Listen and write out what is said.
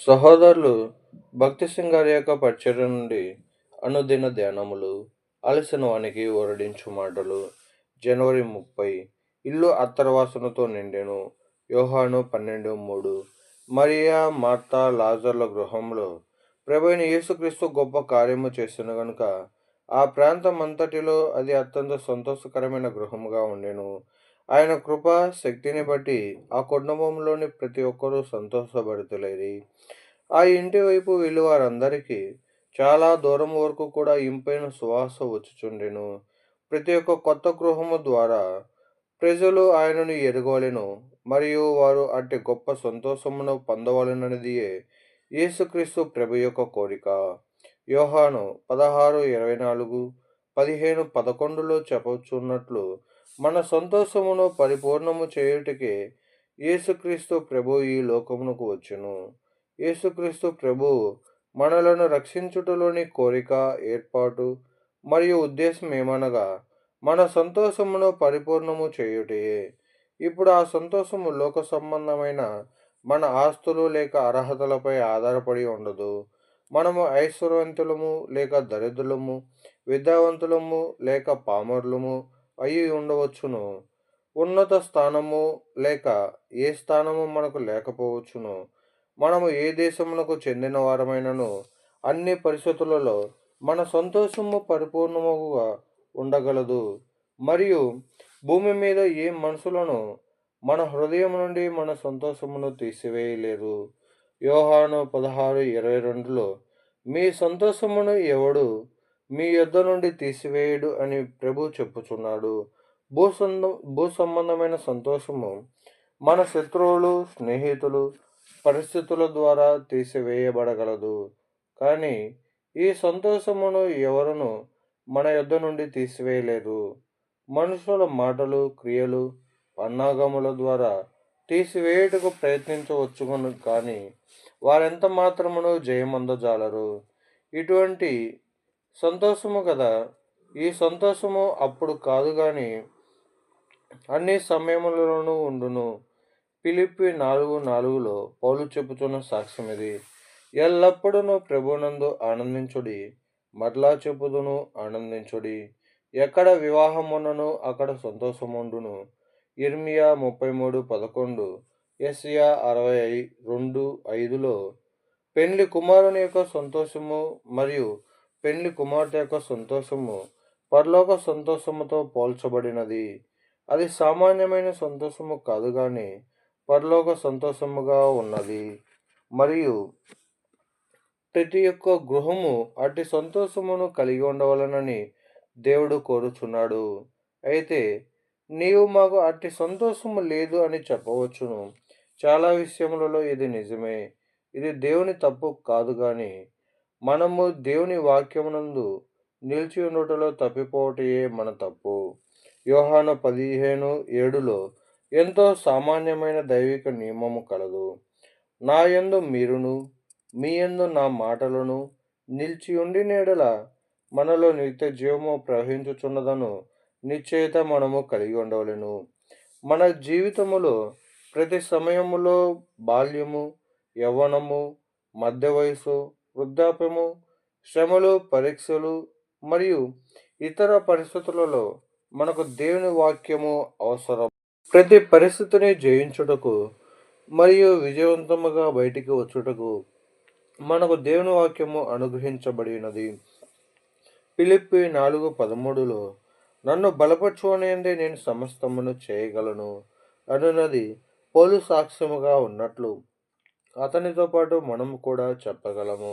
సహోదరులు భక్తి సింగారి యొక్క పరిచర్య నుండి అనుదిన ధ్యానములు అలసిన వానికి ఓరడించు మాటలు జనవరి ముప్పై ఇల్లు అత్తరవాసనతో నిండెను యోహాను పన్నెండు మూడు మరియా మార్తా లాజర్ల గృహంలో ప్రభైన యేసుక్రీస్తు గొప్ప కార్యము చేసిన గనుక ఆ ప్రాంతం అంతటిలో అది అత్యంత సంతోషకరమైన గృహముగా ఉండెను. ఆయన కృప శక్తిని బట్టి ఆ కుటుంబంలోని ప్రతి ఒక్కరూ సంతోషపడుతులేరి. ఆ ఇంటి వైపు వెళ్ళి వారందరికీ చాలా దూరం వరకు కూడా ఇంపైన సువాస వచ్చుచుండెను. ప్రతి ఒక్క కొత్త గృహము ద్వారా ప్రజలు ఆయనను ఎరగవలెను మరియు వారు అట్టి గొప్ప సంతోషమును పొందవలననిదియే యేసుక్రీస్తు ప్రభు యొక్క కోరిక. యోహాను పదహారు ఇరవై నాలుగు పదిహేను పదకొండులో చెప్పచున్నట్లు మన సంతోషమును పరిపూర్ణము చేయుటకే యేసుక్రీస్తు ప్రభు ఈ లోకమునకు వచ్చును. యేసుక్రీస్తు ప్రభు మనలను రక్షించుటలోని కోరిక ఏర్పాటు మరియు ఉద్దేశం ఏమనగా మన సంతోషమును పరిపూర్ణము చేయుటే ఇప్పుడు ఆ సంతోషము లోక సంబంధమైన మన ఆస్తులు లేక అర్హతలపై ఆధారపడి ఉండదు. మనము ఐశ్వర్యవంతులము లేక దరిద్రులము విద్యావంతులము లేక పామరులము అయి ఉండవచ్చును. ఉన్నత స్థానము లేక ఏ స్థానము మనకు లేకపోవచ్చును. మనము ఏ దేశమునకు చెందిన వారమైనను అన్ని పరిస్థితులలో మన సంతోషము పరిపూర్ణముగా ఉండగలదు. మరియు భూమి మీద ఏ మనుషులను మన హృదయం నుండి మన సంతోషమును తీసివేయలేరు యోహాను పదహారు ఇరవై రెండులో మీ సంతోషమును ఎవడు మీ యొద్ద నుండి తీసివేయడు అని ప్రభు చెప్పుచున్నాడు. భూ భూ సంబంధమైన సంతోషము మన శత్రువులు స్నేహితులు పరిస్థితుల ద్వారా తీసివేయబడగలదు. కానీ ఈ సంతోషమును ఎవరును మన యొద్ద నుండి తీసివేయలేరు మనుషుల మాటలు క్రియలు పన్నాగముల ద్వారా తీసివేయుటకు ప్రయత్నించవచ్చును కానీ వారెంత మాత్రమును జయమందజాలరు. ఇటువంటి సంతోషము కదా. ఈ సంతోషము అప్పుడు కాదు కానీ అన్ని సమయములలోనూ ఉండును. పిలిపి నాలుగు నాలుగులో పౌలు చెప్పుతున్న సాక్ష్యం ఇది. ఎల్లప్పుడూ ప్రభునందు ఆనందించుడి మరలా చెప్పుదును ఆనందించుడి. ఎక్కడ వివాహమునను అక్కడ సంతోషముండును. ఇర్మియా ముప్పై మూడు పదకొండు ఎస్యా అరవై రెండు ఐదులో పెండ్లి కుమారుని యొక్క సంతోషము మరియు పెళ్ళి కుమార్తె యొక్క సంతోషము పరలోక సంతోషముతో పోల్చబడినది. అది సామాన్యమైన సంతోషము కాదు కానీ పరలోక సంతోషముగా ఉన్నది. మరియు ప్రతి ఒక్క గృహము అటు సంతోషమును కలిగి ఉండవలనని దేవుడు కోరుచున్నాడు. అయితే నీవు మాకు అట్టి సంతోషము లేదు అని చెప్పవచ్చును. చాలా విషయములలో ఇది నిజమే. ఇది దేవుని తప్పు కాదు కానీ మనము దేవుని వాక్యమునందు నిలిచి ఉండటంలో తప్పిపోవటయే మన తప్పు. యోహాను పదిహేను ఏడులో ఎంతో సామాన్యమైన దైవిక నియమము కలదు. నా యందు మీరును మీ యందు నా మాటలను నిలిచి ఉండి నేడల మనలో నిత్య జీవము ప్రవహించుచున్నదను నిశ్చయిత మనము కలిగి ఉండవలను. మన జీవితములో ప్రతి సమయములో బాల్యము యవ్వనము మధ్య వయసు వృద్ధాప్యము శ్రమలు పరీక్షలు మరియు ఇతర పరిస్థితులలో మనకు దేవుని వాక్యము అవసరం. ప్రతి పరిస్థితిని జయించుటకు మరియు విజయవంతముగా బయటికి వచ్చుటకు మనకు దేవుని వాక్యము అనుగ్రహించబడినది. పిలిప్పి నాలుగు పదమూడులో నన్ను బలపరచుకునేది నేను సమస్తమును చేయగలను అనున్నది పోలు సాక్ష్యముగా ఉన్నట్లు అతనితో పాటు మనము కూడా చెప్పగలము.